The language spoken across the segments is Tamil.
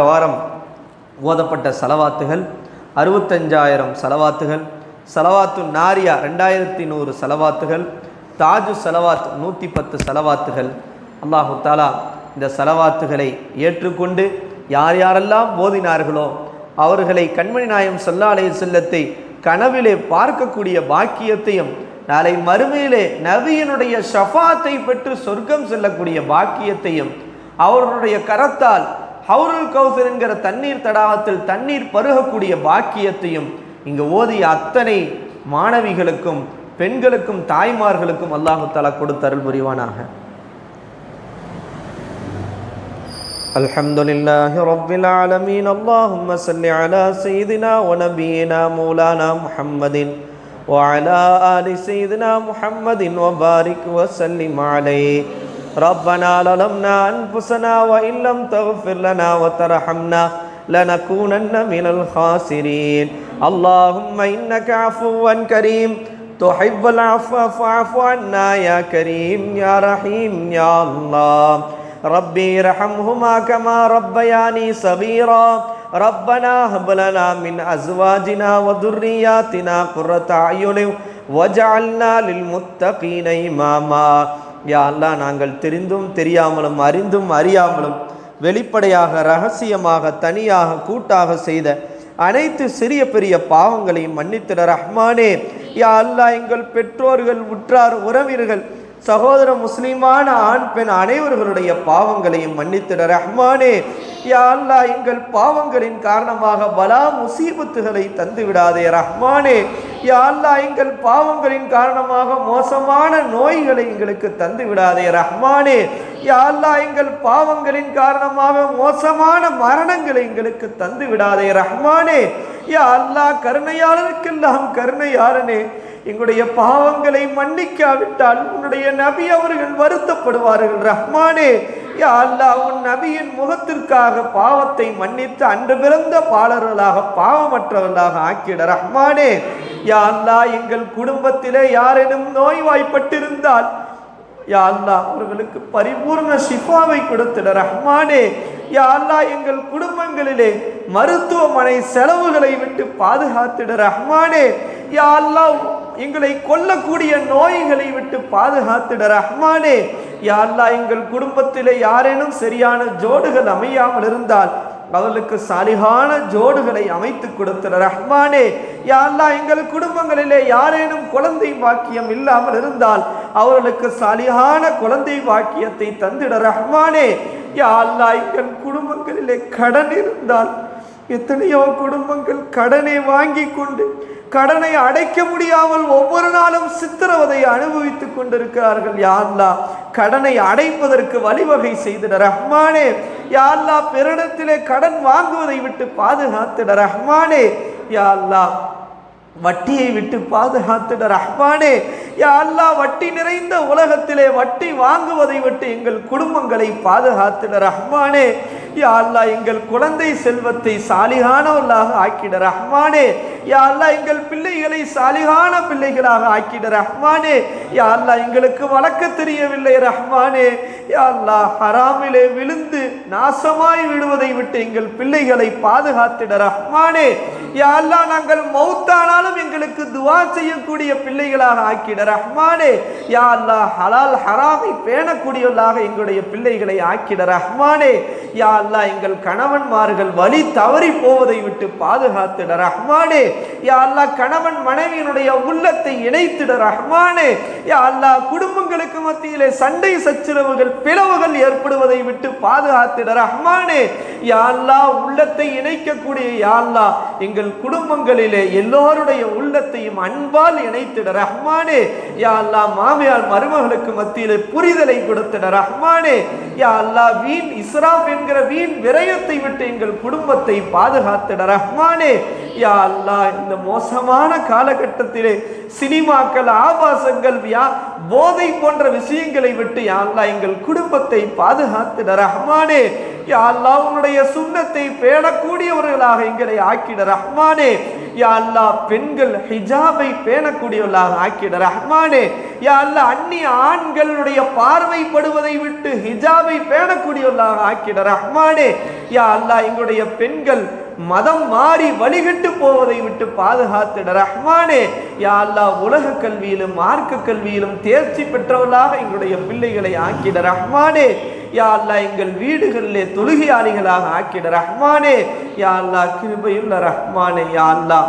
இந்த வாரம் ஓதப்பட்ட செலவாத்துகள் அறுபத்தஞ்சாயிரம் செலவாத்துகள் செலவாத்து நாரியா ரெண்டாயிரத்தி நூறு செலவாத்துகள் தாஜு செலவாத் நூற்றி பத்து செலவாத்துகள். அல்லாஹு தாலா இந்த செலவாத்துகளை ஏற்றுக்கொண்டு யார் யாரெல்லாம் போதினார்களோ அவர்களை கண்மணி நாயம் சொல்லாலய செல்லத்தை கனவிலே பார்க்கக்கூடிய பாக்கியத்தையும் நாளை மறுமையிலே நவியனுடைய ஷஃபாத்தை பெற்று சொர்க்கம் செல்லக்கூடிய பாக்கியத்தையும் அவர்களுடைய கரத்தால் ஹவுருல் கௌசர் என்கிற தண்ணீர் தடாகத்தில் தண்ணீர் பருகக்கூடிய பாக்கியத்தையும் இங்கு ஓதிய அத்தனை மாணவிகளுக்கும் பெண்களுக்கும் தாய்மார்களுக்கும் அல்லாஹு தலா கொடுத்தருள் புரிவானாக الحمد لله رب العالمين اللهم صل على سيدنا ونبينا مولانا محمد وعلى آل سيدنا محمد وبارك وسلم عليه ربنا ظلمنا أنفسنا وإن لم تغفر لنا وترحمنا لنكونن من الخاسرين. اللهم إنك عفو كريم. تحب العفو فاعف عنا يا كريم يا رحيم يا الله. ربي ارحمهما كما ربياني صغيرا. ربنا هب لنا من أزواجنا وذرياتنا قرة أعين وجعلنا للمتقين إماما. யா அல்லாஹ் நாங்கள் தெரிந்தும் தெரியாமலும் அறிந்தும் அறியாமலும் வெளிப்படையாக ரகசியமாக தனியாக கூட்டாக செய்த அனைத்து சிறிய பெரிய பாவங்களையும் மன்னித்திட ரஹ்மானே. யா அல்லாஹ் எங்கள் பெற்றோர்கள் உற்றார் உறவினர்கள் சகோதர முஸ்லிமான ஆண் பெண் அனைவர்களுடைய பாவங்களையும் மன்னித்திட ரஹ்மானே. யா அல்லா எங்கள் பாவங்களின் காரணமாக பலா முசீபத்துகளை தந்து விடாதே ரஹ்மானே. யா எங்கள் பாவங்களின் காரணமாக மோசமான நோய்களை எங்களுக்கு தந்து விடாதே ரஹ்மானே. யா எங்கள் பாவங்களின் காரணமாக மோசமான மரணங்களை எங்களுக்கு தந்து விடாதே ரஹ்மானே. யா அல்லாஹ் கருணையாளருக்கெல்லாம் கருணையாளனே. எங்களுடைய பாவங்களை மன்னிக்காவிட்டால் உன்னுடைய நபி அவர்கள் வருத்தப்படுவார்கள் ரஹ்மானே. யா அல்லா உன் நபியின் முகத்திற்காக பாவத்தை மன்னித்து அன்று பிறந்த பாலர்களாக பாவமற்றவர்களாக ஆக்கிட ரஹ்மானே. யா அல்லா எங்கள் குடும்பத்திலே யாரேனும் நோய்வாய்ப்பட்டிருந்தால் யா அல்லா அவர்களுக்கு பரிபூர்ண ஷிஃபாவை கொடுத்திட ரஹ்மானே. யா அல்லா எங்கள் குடும்பங்களிலே மருத்துவமனை செலவுகளை விட்டு பாதுகாத்திட ரஹ்மானே. யா அல்லா எங்களை கொல்லக்கூடிய நோய்களை விட்டு பாதுகாத்திட ரஹ்மானே. யா எங்கள் குடும்பத்திலே யாரேனும் சரியான ஜோடுகள் அமையாமல் இருந்தால் அவர்களுக்கு சாலிகான ஜோடுகளை அமைத்து கொடுத்த ரஹ்மானே. யா எங்கள் குடும்பங்களிலே யாரேனும் குழந்தை வாக்கியம் இல்லாமல் இருந்தால் அவர்களுக்கு சாலிகான குழந்தை வாக்கியத்தை தந்திட ரஹ்மானே. யா எங்கள் குடும்பங்களிலே கடன் இருந்தால் எத்தனையோ குடும்பங்கள் கடனை வாங்கி கொண்டு கடனை அடைக்க முடியாமல் ஒவ்வொரு நாளும் சித்திரவதை அனுபவித்துக் கொண்டிருக்கிறார்கள். யா கடனை அடைப்பதற்கு வழிவகை செய்திட ரஹ்மானே. யா பெருடத்திலே கடன் வாங்குவதை விட்டு பாதுகாத்திட ரஹ்மானே. யா வட்டியை விட்டு பாதுகாத்திட ரஹ்மானே யா அல்லாஹ் வட்டி நிறைந்த உலகத்திலே வட்டி வாங்குவதை விட்டு எங்கள் குடும்பங்களை பாதுகாத்திட ரஹ்மானே. யா அல்லா எங்கள் குழந்தை செல்வத்தை சாலிகானவர்களாக ஆக்கிட ரஹ்மானே. யா அல்லா எங்கள் பிள்ளைகளை சாலிகான பிள்ளைகளாக ஆக்கிட ரஹ்மானே. யா அல்லாஹ் எங்களுக்கு வளர்க்க தெரியவில்லை ரஹ்மானே. யா அல்லாஹ் ஹராமிலே விழுந்து நாசமாய் விடுவதை விட்டு எங்கள் பிள்ளைகளை பாதுகாத்திட ரஹ்மானே. யா அல்லாஹ் நாங்கள் மௌத்தானாலும் எங்களுக்கு துவா செய்யக்கூடிய பிள்ளைகளாக ஆக்கிட ரஹ்மானே. யா அல்லாஹ் ஹலால் ஹராமை பேணக்கூடியவர்களாக எங்களுடைய பிள்ளைகளை ஆக்கிட ரஹ்மானே. யா அல்லாஹ் எங்கள் கணவன்மார்கள் வழி தவறி போவதை விட்டு பாதுகாத்திட ரஹ்மானே. யா அல்லாஹ் கணவன் மனைவியினுடைய உள்ளத்தை இணைத்திட ரஹ்மானே. யா அல்லாஹ் குடும்பங்களுக்கு மத்தியிலே சண்டை சச்சரவுகள் பிளவுகள் ஏற்படுவதை விட்டு பாதுகாத்திட ரஹ்மானே. யா உள்ளத்தை இணைக்கக்கூடிய யாழ்லா எங்கள் குடும்பங்களிலே எல்லோருடைய உள்ளத்தையும் அன்பால் இணைத்திட ரஹ்மானே. யா மாமியார் மருமகளுக்கு மத்தியிலே புரிதலை கொடுத்திட ரஹ்மானே. யா வீண் இஸ்ராப் என்கிற வீண் விரயத்தை விட்டு எங்கள் குடும்பத்தை பாதுகாத்திட ரஹ்மானே. யா அல்லாஹ் இந்த மோசமான காலகட்டத்திலே சினிமாக்கள் ஆபாசங்கள் வியா போதை போன்ற விஷயங்களை விட்டு யா அல்லா எங்கள் குடும்பத்தை பாதுகாத்திட ரஹ்மானே. யா அல்லா உன்னுடைய சுண்ணத்தை பேணக்கூடியவர்களாக எங்களை ஆக்கிட ரஹ்மானே. யா அல்லா பெண்கள் ஹிஜாபை பேணக்கூடியவர்களாக ஆக்கிட ரஹ்மானே. யா அல்லா அந்நிய ஆண்களுடைய பார்வைப்படுவதை விட்டு ஹிஜாபை பேணக்கூடியவர்களாக ஆக்கிட ரஹ்மானே. யா அல்லா எங்களுடைய பெண்கள் மதம் மாறி வழிகட்டு போவதை விட்டு பாதுகாத்திட ரஹ்மானே யா அல்லா உலக கல்வியிலும் மார்க்க கல்வியிலும் தேர்ச்சி பெற்றவர்களாக எங்களுடைய பிள்ளைகளை ஆக்கிட ரஹ்மானே. யா அல்லா எங்கள் வீடுகளிலே தொழுகையாளிகளாக ஆக்கிட ரஹ்மானே. யா அல்லா கிருபையுள்ள ரஹ்மானே யா அல்லா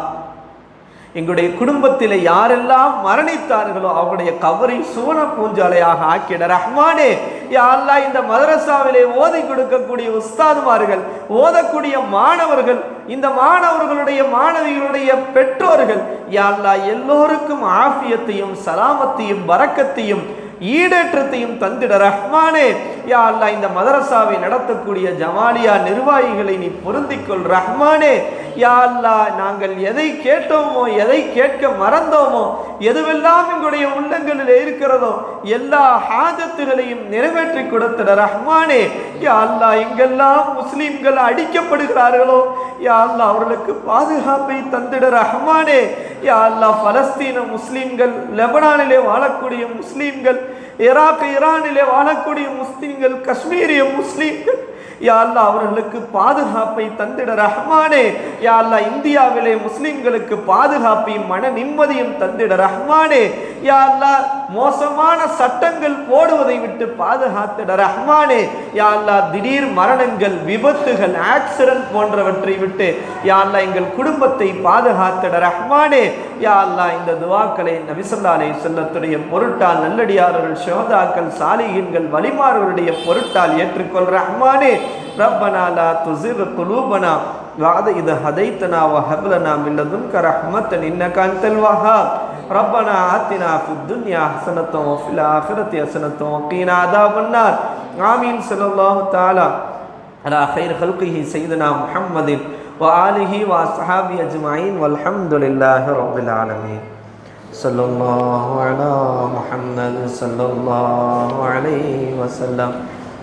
எங்களுடைய குடும்பத்தில் யாரெல்லாம் மரணித்தார்களோ அவருடைய கவரை சுவன பூஞ்சாலையாக ஆக்கிட ரஹ்மானே. யா இந்த மதரசாவிலே ஓதி கொடுக்கக்கூடிய உஸ்தாதுமார்கள் ஓதக்கூடிய மாணவர்கள் இந்த மாணவர்களுடைய மாணவிகளுடைய பெற்றோர்கள் யா எல்லோருக்கும் ஆஃபியத்தையும் சலாமத்தையும் வரக்கத்தையும் ஈடேற்றத்தையும் தந்திட ரஹ்மானே. யா அல்லா இந்த மதரசாவை நடத்தக்கூடிய ஜமாலியா நிர்வாகிகளை நீ பொருந்திக்கொள் ரஹ்மானே. யா அல்லா நாங்கள் எதை கேட்டோமோ எதை கேட்க மறந்தோமோ எதுவெல்லாம் எங்களுடைய உள்ளங்களில் இருக்கிறதோ எல்லா ஹாஜத்துகளையும் நிறைவேற்றி கொடுத்திட ரஹ்மானே. யா அல்லா எங்கெல்லாம் முஸ்லீம்கள் அடிக்கப்படுகிறார்களோ யா அல்லா அவர்களுக்கு பாதுகாப்பை தந்திட ரஹ்மானே. யா அல்லா பலஸ்தீன முஸ்லீம்கள் லெபனானிலே வாழக்கூடிய முஸ்லீம்கள் ஈராக் ஈரானிலே வாழக்கூடிய முஸ்லீம்கள் காஷ்மீரிய முஸ்லீம்கள் யா அல்லா அவர்களுக்கு பாதுகாப்பை தந்திட ரஹ்மானே. யா அல்லா இந்தியாவிலே முஸ்லிம்களுக்கு பாதுகாப்பையும் மன நிம்மதியும் தந்திட ரஹ்மானே. யா அல்லா மோசமான சட்டங்கள் போடுவதை விட்டு பாதுகாத்திட ரஹ்மானே. யா அல்லா திடீர் மரணங்கள் விபத்துகள் ஆக்சிடென்ட் போன்றவற்றை விட்டு யா அல்லா எங்கள் குடும்பத்தை பாதுகாத்திட ரஹ்மானே. யா அல்லா இந்த துவாக்களை நபிசல்லா செல்லத்துடைய பொருட்டால் நல்லடியார்கள் ஷோதாக்கள் சாலிகின்கள் வலிமார்களுடைய பொருட்டால் ஏற்றுக்கொள் ரஹ்மானே. ربنا لا تزغ قلوبنا بعد إذا هديتنا وهب لنا من لدنك رحمة إنك أنت الوهاب. ربنا آتنا في الدنيا حسنة وفي الآخرة حسنة وقنا عذاب النار. آمين. صلى الله تعالى على خير خلقه سيدنا محمد وآله وأصحابه أجمعين. والحمد لله رب العالمين. صلى الله على محمد صلى الله عليه وسلم.